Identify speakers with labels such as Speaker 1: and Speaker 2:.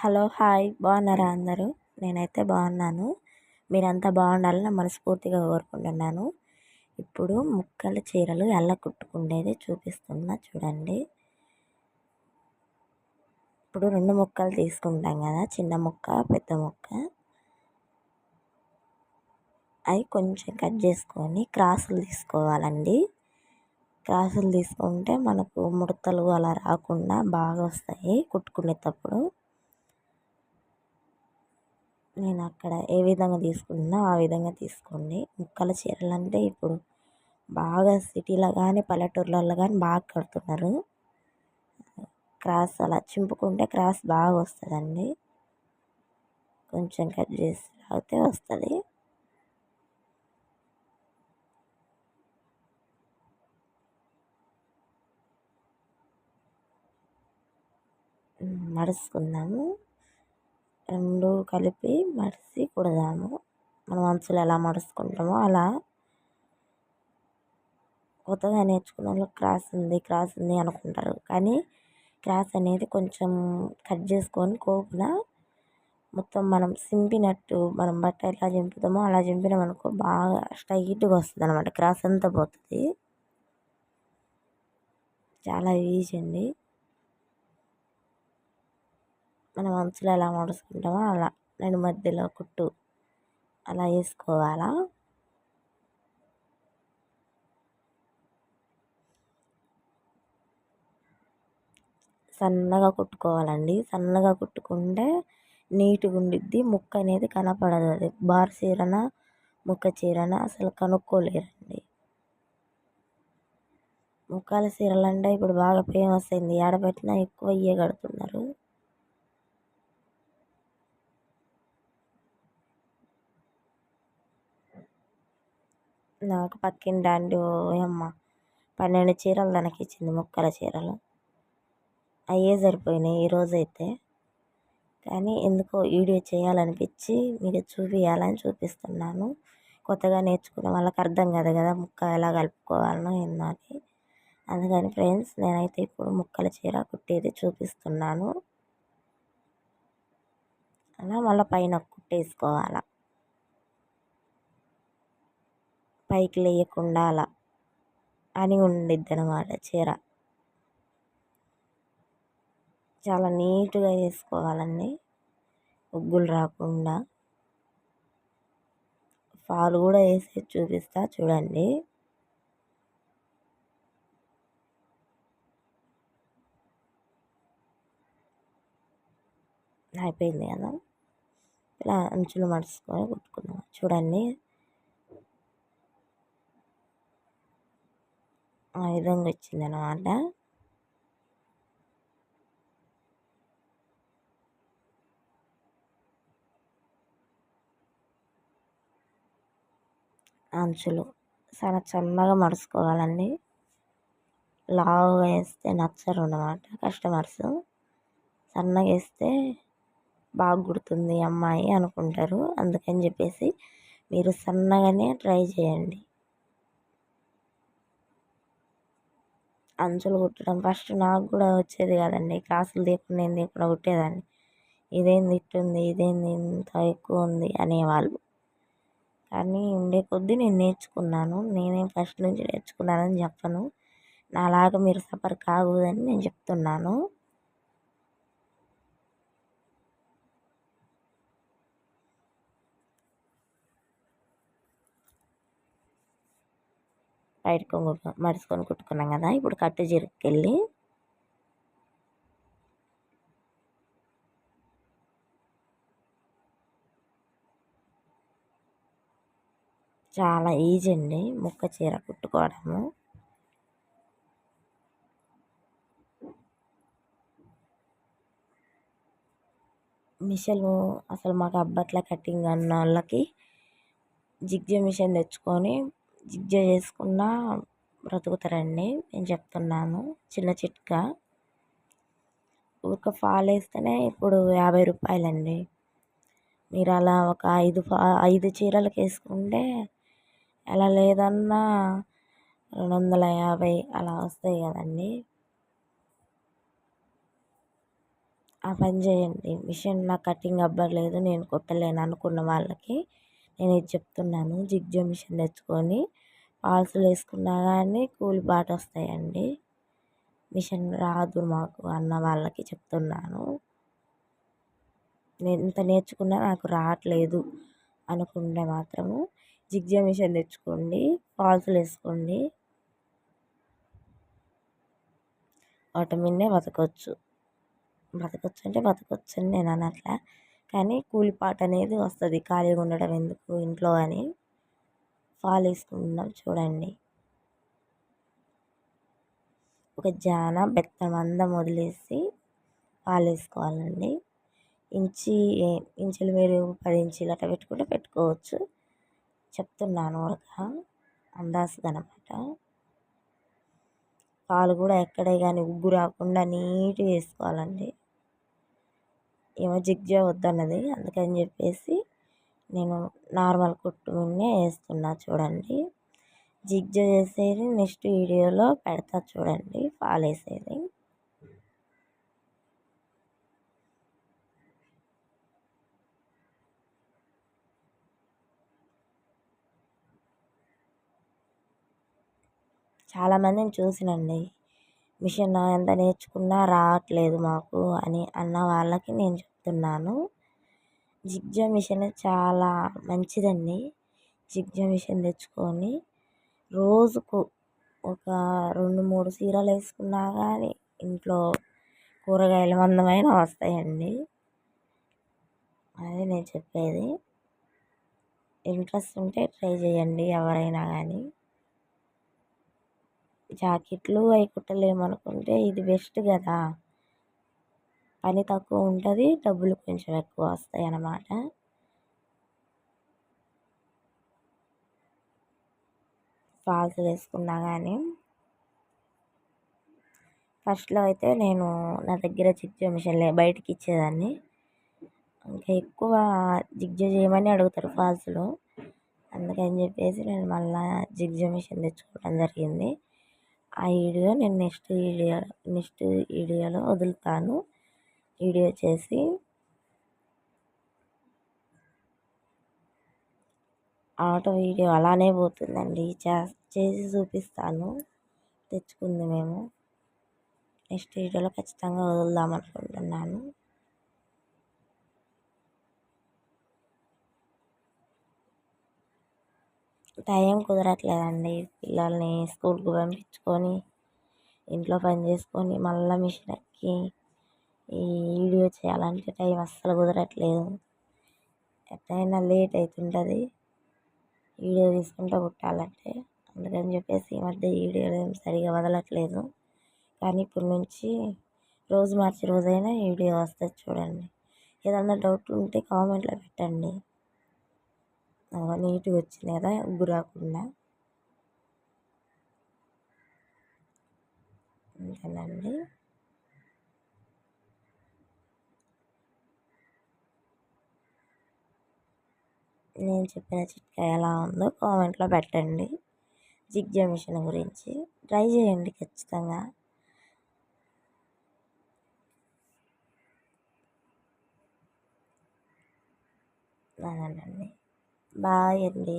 Speaker 1: Hello hi. బాగున్నారా అందరూ? నేనైతే బాగున్నాను. మీరంతా బాగుండాలని మనస్ఫూర్తిగా కోరుకుంటున్నాను. ఇప్పుడు ముక్కల చీరలు ఎలా కుట్టుకుండేది చూపిస్తున్నా చూడండి. ఇప్పుడు రెండు ముక్కలు తీసుకుంటాం కదా చిన్న ముక్క పెద్ద ముక్క. అవి కొంచెం కట్ చేసుకొని క్రాసులు తీసుకోవాలండి. క్రాసులు తీసుకుంటే మనకు ముడతలు అలా రాకుండా బాగా వస్తాయి కుట్టుకునేటప్పుడు. నేను అక్కడ ఏ విధంగా తీసుకున్నా ఆ విధంగా తీసుకోండి. ముక్కల చీరలు అంటే ఇప్పుడు బాగా సిటీలో కానీ పల్లెటూర్లలో కానీ బాగా కడుతున్నారు. క్రాస్ అలా చింపుకుంటే క్రాస్ బాగా వస్తుందండి. కొంచెం కట్ చేసి లాగితే వస్తుంది. మడుచుకుందాము రెండు కలిపి మడిచి కుడదాము. మనం అంచులు ఎలా మడుచుకుంటామో అలా. కొత్తగా నేర్చుకున్న వాళ్ళు క్రాస్ ఉంది క్రాస్ ఉంది అనుకుంటారు. కానీ క్రాస్ అనేది కొంచెం కట్ చేసుకొని కోపున మొత్తం మనం చింపినట్టు మనం బట్ట ఎలా చింపుతామో అలా చింపినామనుకో బాగా స్ట్రైట్గా వస్తుంది అనమాట క్రాస్ అంతా పోతుంది? చాలా ఈజీ అండి. మనం అంచులు ఎలా మడుచుకుంటామో అలా. నేను మధ్యలో కుట్టు. అలా వేసుకోవాలా? సన్నగా కుట్టుకోవాలండి. సన్నగా కుట్టుకుంటే నీట్గా ఉండిద్ది. ముక్క అనేది కనపడదు అది. బార్ చీరన ముక్క చీరన అసలు కనుక్కోలేరండి. ముక్కాల చీరలు అంటే ఇప్పుడు బాగా ఫేమస్ అయింది. ఆడబెట్టినా ఎక్కువ ఇయ్యే కడుతున్నారు నాకు పక్కింటి ఆంటీ ఓయమ్మ పన్నెండు చీరలు తనకి ఇచ్చింది ముక్కల చీరలు. అయ్యే సరిపోయినాయి ఈరోజు అయితే కానీ ఎందుకో వీడియో చేయాలనిపించి మీకు చూపించాలని చూపిస్తున్నాను. కొత్తగా నేర్చుకున్న వాళ్ళకి అర్థం కాదు కదా ముక్క ఎలా కలుపుకోవాలనో ఏందో అని. అందుకని ఫ్రెండ్స్ నేనైతే ఇప్పుడు ముక్కల చీర కుట్టేది చూపిస్తున్నాను. అలా మళ్ళీ పైన కుట్టేసుకోవాలి. పైకి లేయకుండా అలా అని ఉండిద్ది అనమాట చీర. చాలా నీట్గా వేసుకోవాలండి. ఉగ్గులు రాకుండా. ఫాల్ కూడా వేసి చూపిస్తా చూడండి. అయిపోయింది కదా. ఇలా అంచులు మడుచుకొని కుట్టుకుందాం. చూడండి. ఆ విధంగా వచ్చిందనమాట అంచులు చాలా చల్లగా మడుచుకోవాలండి. లావుగా వేస్తే నచ్చరు అన్నమాట కస్టమర్స్. సన్నగా వేస్తే బాగా కుడుతుంది అమ్మాయి అనుకుంటారు. అందుకని చెప్పేసి మీరు సన్నగానే ట్రై చేయండి. అంచులు కుట్టడం. ఫస్ట్ నాకు కూడా వచ్చేది కాదండి. కాసులు తీయకుండా నేను తీయకుండా కుట్టేదాన్ని. ఇదేంది ఇట్టుంది ఇదేంది ఇంత ఎక్కువ ఉంది? అనేవాళ్ళు. కానీ ఉండే కొద్దీ నేను నేర్చుకున్నాను. నేనే ఫస్ట్ నుంచి నేర్చుకున్నానని చెప్పను. నాలాగా మీరు సఫర్ కాకూడదని నేను చెప్తున్నాను. బయట కొంగు మడుచుకొని కుట్టుకున్నాం కదా ఇప్పుడు కట్టు వెళ్ళి చాలా ఈజీ అండి ముక్క చీర కుట్టుకోవడము. మిషన్ అసలు మాకు అబ్బట్ల కటింగ్ అన్న వాళ్ళకి జిగ్జ మిషన్ తెచ్చుకొని జిగ్జా చేసుకున్న బ్రతుకుతారండి నేను చెప్తున్నాను. చిన్న చిట్కా. ఒక ఫాల్ వేస్తేనే ఇప్పుడు యాభై రూపాయలండి. మీరు అలా ఒక ఐదు ఫా ఐదు చీరలకు వేసుకుంటే ఎలా లేదన్నా రెండు వందల యాభై అలా వస్తాయి కదండి. ఆ పని చేయండి. మిషన్ నాకు కటింగ్ అవ్వలేదు నేను కుట్టలేను అనుకున్న వాళ్ళకి నేను ఇది చెప్తున్నాను. జిగ్జో మిషన్ తెచ్చుకొని ఫాల్స్లు వేసుకున్నా కానీ కూలి బాట వస్తాయండి. మిషన్ రాదు మాకు అన్న వాళ్ళకి చెప్తున్నాను. నేను ఇంత నేర్చుకున్నా నాకు రావట్లేదు అనుకుంటే మాత్రము జిగ్జో మిషన్ తెచ్చుకోండి ఫాల్స్లు వేసుకోండి. వాటి మీదనే బతకవచ్చు బతకవచ్చు అంటే బతకవచ్చు అని నేను అనట్లే. కానీ కూలిపాట అనేది వస్తుంది. ఖాళీగా ఉండడం ఎందుకు? ఇంట్లో అని ఫాల్ వేసుకుంటున్నాం చూడండి. ఒక జాన బెత్తమందం వదిలేసి పాలు వేసుకోవాలండి. ఇంచి ఇంచులు మీరు పది ఇంచులు అట్లా పెట్టుకుంటే పెట్టుకోవచ్చు. చెప్తున్నాను ఒక అందాసుదనమాట అనమాట పాలు కూడా ఎక్కడే కానీ ఉగ్గు రాకుండా నీట్గా వేసుకోవాలండి. ఏమో జిగ్జా వద్దన్నది. అందుకని చెప్పేసి నేను నార్మల్ కుట్టునే వేస్తున్నా చూడండి. జిగ్జా చేసేది నెక్స్ట్ వీడియోలో పెడతా చూడండి ఫాల్ వేసేది. చాలామందిని చూసినండి. మిషన్ ఎంత నేర్చుకున్నా రావట్లేదు మాకు అని అన్న వాళ్ళకి నేను చెప్తున్నాను. జిగ్జా మిషన్ చాలా మంచిదండి. జిగ్జా మిషన్ తెచ్చుకొని రోజుకు ఒక రెండు మూడు చీరలు వేసుకున్నా కానీ ఇంట్లో కూరగాయల మందమైన వస్తాయండి. అదే నేను చెప్పేది. ఇంట్రెస్ట్ ఉంటే ట్రై చేయండి ఎవరైనా కానీ జాకెట్లు అవి కుట్టలేము అనుకుంటే ఇది బెస్ట్ కదా పని తక్కువ ఉంటుంది డబ్బులు కొంచెం ఎక్కువ వస్తాయి అన్నమాట ఫాల్స్ వేసుకున్నా కానీ ఫస్ట్లో అయితే నేను నా దగ్గర జిగ్జా మిషన్ బయటికి ఇచ్చేదాన్ని ఇంకా ఎక్కువ జిగ్జో చేయమని అడుగుతారు ఫాల్స్లో. అందుకని చెప్పేసి నేను మళ్ళీ జిగ్జో మిషన్ తెచ్చుకోవడం జరిగింది. ఆ వీడియో నేను నెక్స్ట్ వీడియో నెక్స్ట్ వీడియోలో వదులుతాను. వీడియో చేసి ఆటో వీడియో అలానే పోతుందండి. చేసి చూపిస్తాను. తెచ్చుకుంది మేము. నెక్స్ట్ వీడియోలో ఖచ్చితంగా వదులుదాం అనుకుంటున్నాను. టైం కుదరట్లేదండి. పిల్లల్ని స్కూల్కి పంపించుకొని ఇంట్లో పని చేసుకొని మళ్ళీ మిషన్ ఎక్కి ఈ వీడియో చేయాలంటే టైం అస్సలు కుదరట్లేదు. ఎట్లయినా లేట్ అవుతుంటుంది వీడియో తీసుకుంటూ కుట్టాలంటే. అందుకని చెప్పేసి ఈ మధ్య వీడియోలు ఏం సరిగా వదలట్లేదు. కానీ ఇప్పటి నుంచి రోజు మార్చి రోజైనా వీడియో వస్తుంది చూడండి. ఏదన్నా డౌట్ ఉంటే కామెంట్లో పెట్టండి. నీట్గా వచ్చింది కదా ఉగ్గు రాకుండా. అంతేనండి. నేను చెప్పిన చిట్కా ఎలా ఉందో కామెంట్లో పెట్టండి. జిగ్జా మిషన్ గురించి ట్రై చేయండి ఖచ్చితంగా. అదేనండి. బాయ్ అండి